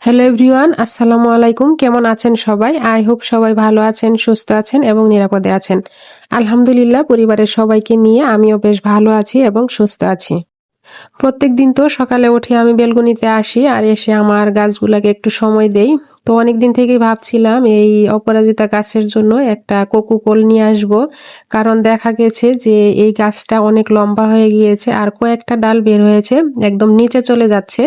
Hello everyone আসসালামু আলাইকুম কেমন আছেন সবাই? আই হোপ সবাই ভালো আছেন, সুস্থ আছেন এবং নিরাপদে আছেন। আলহামদুলিল্লাহ, পরিবারের সবাইকে নিয়ে আমিও বেশ ভালো আছি এবং সুস্থ আছি। প্রত্যেক দিন তো সকালে উঠে আমি বেলগুনিতে আসি আর এসে আমার গাছগুলাকে একটু সময় দেই। তো অনেক দিন থেকেই ভাবছিলাম এই অপরাজিতা গাছের জন্য একটা কোকো পোল নিয়ে আসব। কারণ দেখা গেছে যে এই গাছটা অনেক লম্বা হয়ে গিয়েছে আর কয়েকটা ডাল বের হয়েছে, একদম নিচে চলে যাচ্ছে।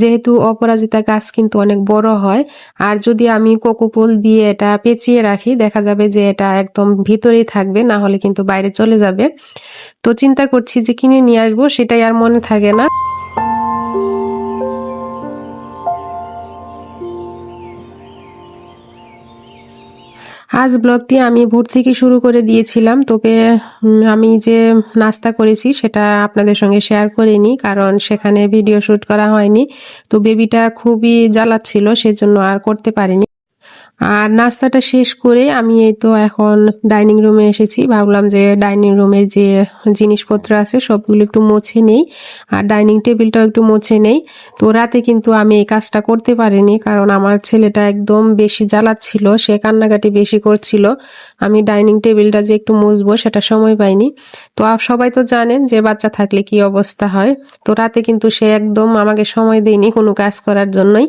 যেহেতু অপরাজিতা গাছ কিন্তু অনেক বড় হয়, আর যদি আমি কোকো পোল দিয়ে এটা পেঁচিয়ে রাখি, দেখা যাবে যে এটা একদম ভিতরেই থাকবে, না হলে কিন্তু বাইরে চলে যাবে। তো চিন্তা করছি যে কিনে নিয়ে আসব, সেটাই আর মনে থাকে না। আজ ব্লগটি আমি ভোর থেকে শুরু করে দিয়েছিলাম। তবে আমি যে নাস্তা করেছি সেটা আপনাদের সঙ্গে শেয়ার করিনি, কারণ সেখানে ভিডিও শ্যুট করা হয়নি। তো বেবিটা খুবই জ্বালাচ্ছিল, সেজন্য আর করতে পারিনি। আর নাস্তাটা শেষ করে আমি এই তো এখন ডাইনিং রুমে এসেছি। ভাবলাম যে ডাইনিং রুমের যে জিনিসপত্র আছে সবগুলো একটু মুছে নেই আর ডাইনিং টেবিলটাও একটু মুছে নেই। তো রাতে কিন্তু আমি এই কাজটা করতে পারিনি কারণ আমার ছেলেটা একদম বেশি জ্বালাচ্ছিল, সে কান্নাকাটি বেশি করছিল। আমি ডাইনিং টেবিলটা যে একটু মুছবো সেটা সময় পাইনি। তো আপ সবাই তো জানেন যে বাচ্চা থাকলে কি অবস্থা হয়। তো রাতে কিন্তু সে একদম আমাকে সময় দেয়নি কোনো কাজ করার জন্যই।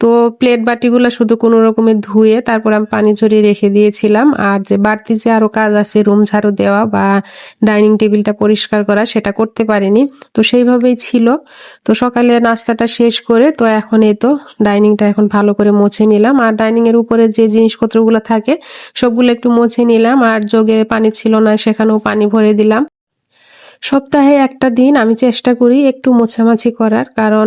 তো প্লেট বাটিগুলো শুধু কোনো রকমের ধুয়ে তারপর আমি পানি ঝরিয়ে রেখে দিয়েছিলাম। আর যে বাড়তি যে আরও কাজ আছে, রুম ঝাড়ু দেওয়া বা ডাইনিং টেবিলটা পরিষ্কার করা, সেটা করতে পারিনি। তো সেইভাবেই ছিল। তো সকালে নাস্তাটা শেষ করে তো এখন এই তো ডাইনিংটা এখন ভালো করে মুছে নিলাম। আর ডাইনিং এর উপরে যে জিনিসপত্রগুলো থাকে, সবগুলো একটু মুছে নিলাম। আর যোগে পানি ছিল না, সেখানেও পানি ভরে দিলাম। সপ্তাহে একটা দিন আমি চেষ্টা করি একটু মোছামাছি করার, কারণ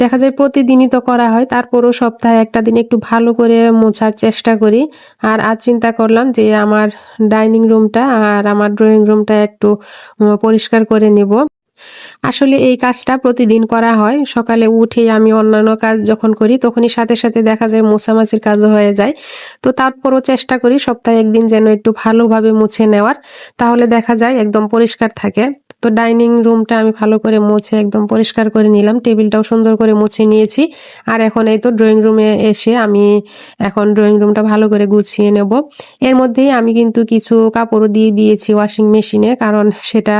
দেখা যায় প্রতিদিনই তো করা হয়, তারপরও সপ্তাহে একটা দিন একটু ভালো করে মোছার চেষ্টা করি। আর আজ চিন্তা করলাম যে আমার ডাইনিং রুমটা আর আমার ড্রয়িং রুমটা একটু পরিষ্কার করে নেব। আসলে এই কাজটা প্রতিদিন করা হয়, সকালে উঠে আমি অন্যান্য কাজ যখন করি তখনই সাথে সাথে দেখা যায় মোছামাছির কাজও হয়ে যায়। তো তারপরও চেষ্টা করি সপ্তাহে একদিন যেন একটু ভালোভাবে মুছে নেওয়ার, তাহলে দেখা যায় একদম পরিষ্কার থাকে। তো ডাইনিং রুমটা আমি ভালো করে মুছে একদম পরিষ্কার করে নিলাম। টেবিলটাও সুন্দর করে মুছে নিয়েছি। আর এখন এই তো ড্রয়িং রুমে এসে আমি এখন ড্রয়িং রুমটা ভালো করে গুছিয়ে নেব। এর মধ্যেই আমি কিন্তু কিছু কাপড়ও দিয়ে দিয়েছি ওয়াশিং মেশিনে, কারণ সেটা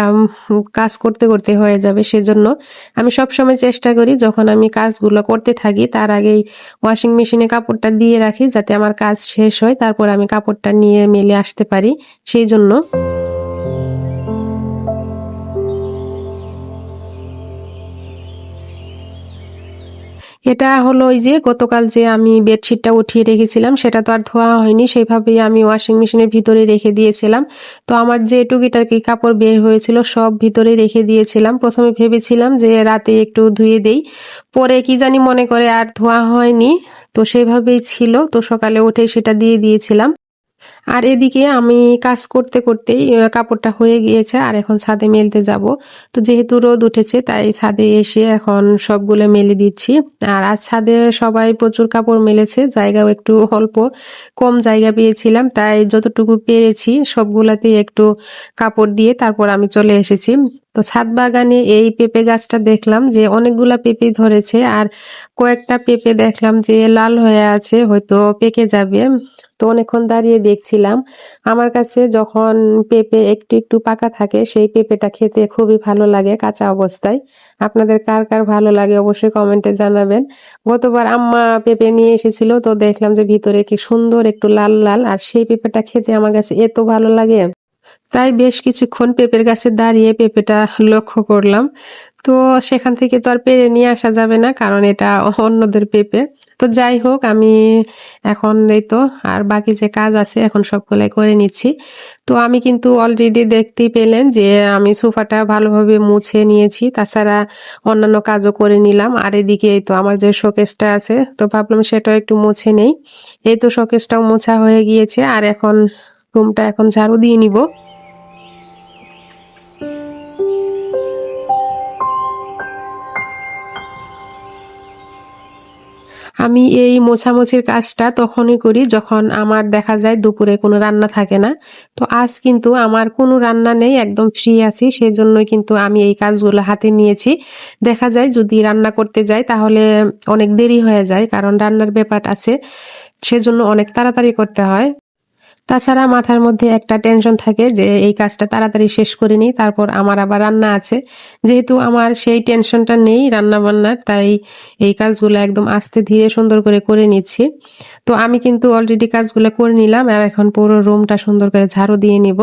কাজ করতে করতে হয়ে যাবে সেজন্য। আমি সব সময় চেষ্টা করি যখন আমি কাজগুলো করতে থাকি, তার আগেই ওয়াশিং মেশিনে কাপড়টা দিয়ে রাখি যাতে আমার কাজ শেষ হয়, তারপর আমি কাপড়টা নিয়ে মেলে আসতে পারি, সেই জন্য। এটা হলো ওই যে গতকাল যে আমি বেডশিটটা উঠিয়ে রেখেছিলাম, সেটা তো আর ধোয়া হয়নি, সেইভাবেই আমি ওয়াশিং মেশিনের ভিতরে রেখে দিয়েছিলাম। তো আমার যে টুকিটার কি কাপড় বের হয়েছিল, সব ভিতরে রেখে দিয়েছিলাম। প্রথমে ভেবেছিলাম যে রাতে একটু ধুয়ে দেই, পরে কি জানি মনে করে আর ধোয়া হয়নি, তো সেভাবেই ছিল। তো সকালে উঠে সেটা দিয়ে দিয়েছিলাম। আর এদিকে আমি কাজ করতে করতেই কাপড়টা হয়ে গিয়েছে আর এখন ছাদে মেলতে যাব। তো যেহেতু রোদ উঠেছে, তাই ছাদে এসে এখন সবগুলো মেলে দিচ্ছি। আর আজ ছাদে সবাই প্রচুর কাপড় মেলেছে, জায়গাও একটু অল্প কম জায়গা পেয়েছিলাম, তাই যতটুকু পেরেছি সবগুলাতেই একটু কাপড় দিয়ে তারপর আমি চলে এসেছি। তো ছাদ বাগানে এই পেঁপে গাছটা দেখলাম যে অনেকগুলা পেঁপে ধরেছে আর কয়েকটা পেঁপে দেখলাম যে লাল হয়ে আছে, হয়তো পেকে যাবে। তো অনেকক্ষণ দাঁড়িয়ে দেখছিলাম। আমার কাছে যখন পেঁপে একটু একটু পাকা থাকে, সেই পেঁপেটা খেতে খুবই ভালো লাগে কাঁচা অবস্থায়। আপনাদের কার কার ভালো লাগে অবশ্যই কমেন্টে জানাবেন। গতবার আম্মা পেঁপে নিয়ে এসেছিল, তো দেখলাম যে ভিতরে কি সুন্দর একটু লাল লাল, আর সেই পেঁপেটা খেতে আমার কাছে এত ভালো লাগে। তাই বেশ কিছুক্ষণ পেঁপের গাছে দাঁড়িয়ে পেঁপেটা লক্ষ্য করলাম। তো সেখান থেকে তো আর পেরে নিয়ে আসা যাবে না, কারণ এটা অন্যদের পেঁপে। তো যাই হোক, আমি এখন এই তো, আর বাকি যে কাজ আছে, এখন সবগুলাই করে নিচ্ছি। তো আমি কিন্তু অলরেডি দেখতেই পেলেন যে আমি সোফাটা ভালোভাবে মুছে নিয়েছি, তাছাড়া অন্যান্য কাজও করে নিলাম। আর এদিকে এই তো আমার যে শোকেসটা আছে, তো ভাবলাম সেটাও একটু মুছে নেই। এই তো শোকেসটাও মোছা হয়ে গিয়েছে, আর এখন রুমটা এখন ঝাড়ু দিয়ে নিব। আমি এই মোছামুছির কাজটা তখনই করি যখন আমার দেখা যায় দুপুরে কোনো রান্না থাকে না। তো আজ কিন্তু আমার কোনো রান্না নেই, একদম ফ্রি আছি সেই জন্যই কিন্তু আমি এই কাজগুলো হাতে নিয়েছি। দেখা যায় যদি রান্না করতে যাই তাহলে অনেক দেরি হয়ে যায়, কারণ রান্নার ব্যাপার আছে, সেজন্য অনেক তাড়াতাড়ি করতে হয়। তাছাড়া মাথার মধ্যে একটা টেনশন থাকে যে এই কাজটা তাড়াতাড়ি শেষ করে নিই, তারপর আমার আবার রান্না আছে। যেহেতু আমার সেই টেনশনটা নেই রান্না বান্নার তাই এই কাজগুলো একদম আস্তে ধীরে সুন্দর করে করে নিচ্ছি। তো আমি কিন্তু অলরেডি কাজগুলো করে নিলাম আর এখন পুরো রুমটা সুন্দর করে ঝাড়ু দিয়ে নিব।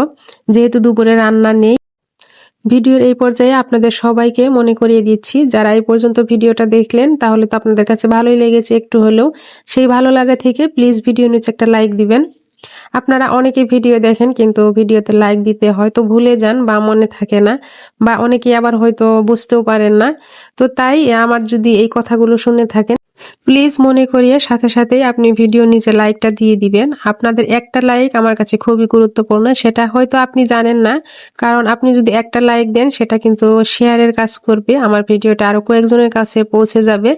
যেহেতু দুপুরে রান্না নেই, ভিডিওর এই পর্যায়ে আপনাদের সবাইকে মনে করিয়ে দিচ্ছি, যারা এই পর্যন্ত ভিডিওটা দেখলেন তাহলে তো আপনাদের কাছে ভালোই লেগেছে একটু হলেও। সেই ভালো লাগা থেকে প্লিজ ভিডিও নিচে একটা লাইক দিবেন। আপনারা অনেকে ভিডিও দেখেন, কিন্তু ভিডিওতে লাইক দিতে হয়তো ভুলে যান বা মনে থাকে না, বা অনেকে আবার হয়তো বুঝতেও পারেন না। তো তাই আমার যদি এই কথাগুলো শুনে থাকেন প্লিজ মনে করিয়ে সাথে সাথেই আপনি ভিডিও নিচে লাইকটা দিয়ে দিবেন। আপনাদের একটা লাইক আমার কাছে খুবই গুরুত্বপূর্ণ, সেটা হয়তো আপনি জানেন না, কারণ আপনি যদি একটা লাইক দেন, সেটা কিন্তু শেয়ারের কাজ করবে, আমার ভিডিওটা আরও কয়েকজনের কাছে পৌঁছে যাবে।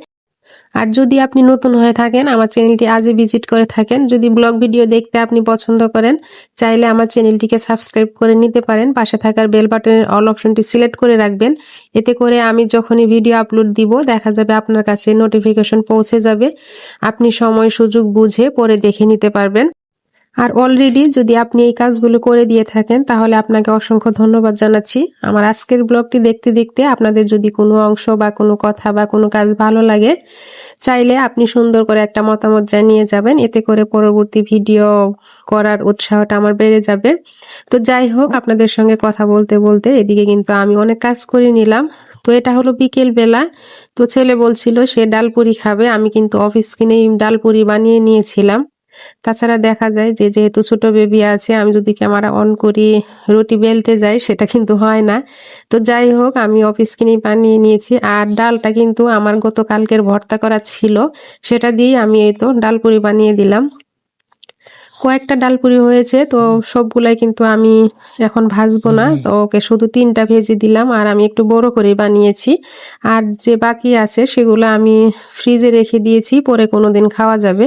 আর যদি আপনি নতুন হয়ে থাকেন, আমার চ্যানেলটি আজই ভিজিট করে থাকেন। যদি ব্লগ ভিডিও দেখতে আপনি পছন্দ করেন, চাইলে আমার চ্যানেলটিকে সাবস্ক্রাইব করে নিতে পারেন। পাশে থাকার বেল বাটনের অল অপশনটি সিলেক্ট করে রাখবেন। এতে করে আমি যখনই ভিডিও আপলোড দিব, দেখা যাবে আপনার কাছে নোটিফিকেশন পৌঁছে যাবে। আপনি সময়, সুযোগ বুঝে পরে দেখে নিতে পারবেন। আর অলরেডি যদি আপনি এই কাজগুলো করে দিয়ে থাকেন, তাহলে আপনাকে অসংখ্য ধন্যবাদ জানাচ্ছি। আমার আজকের ব্লগটি দেখতে দেখতে আপনাদের যদি কোনো অংশ বা কোনো কথা বা কোনো কাজ ভালো লাগে, চাইলে আপনি সুন্দর করে একটা মতামত জানিয়ে যাবেন। এতে করে পরবর্তী ভিডিও করার উৎসাহটা আমার বেড়ে যাবে। তো যাই হোক, আপনাদের সঙ্গে কথা বলতে বলতে এদিকে কিন্তু আমি অনেক কাজ করে নিলাম। তো এটা হলো বিকেল বেলা। তো ছেলে বলছিল, সে ডালপুরি খাবে। আমি কিন্তু অফিস কিনেই ডালপুরি বানিয়ে নিয়েছিলাম। তাছাড়া দেখা যায় যে যেহেতু ছোট বেবি আছে, আমি যদি ক্যামেরা অন করি, রুটি বেলতে যাই, সেটা কিন্তু হয় না। তো যাই হোক, আমি অফিস কিনে বানিয়ে নিয়েছি। আর ডালটা কিন্তু আমার গতকালকের ভর্তা করা ছিল, সেটা দিয়েই আমি এই তো ডাল ডালপুরি বানিয়ে দিলাম। কয়েকটা ডালপুরি হয়েছে তো সবগুলাই কিন্তু আমি এখন ভাজবো না। তো ওকে শুধু তিনটা ভেজে দিলাম আর আমি একটু বড় করে বানিয়েছি। আর যে বাকি আছে সেগুলো আমি ফ্রিজে রেখে দিয়েছি পরে কোনো দিন খাওয়া যাবে।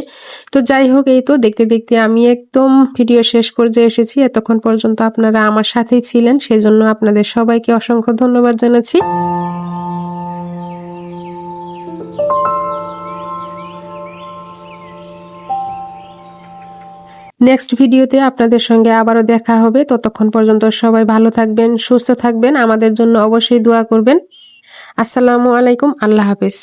তো যাই হোক এই তো দেখতে দেখতে আমি একদম ভিডিও শেষ পর্যায়ে এসেছি। এতক্ষণ পর্যন্ত আপনারা আমার সাথেই ছিলেন সেজন্য আপনাদের সবাইকে অসংখ্য ধন্যবাদ জানাচ্ছি। নেক্সট ভিডিওতে আপনাদের সঙ্গে আবারও দেখা হবে। ততক্ষণ পর্যন্ত সবাই ভালো থাকবেন, সুস্থ থাকবেন। আমাদের জন্য অবশ্যই দোয়া করবেন। আসসালামু আলাইকুম, আল্লাহ হাফেজ।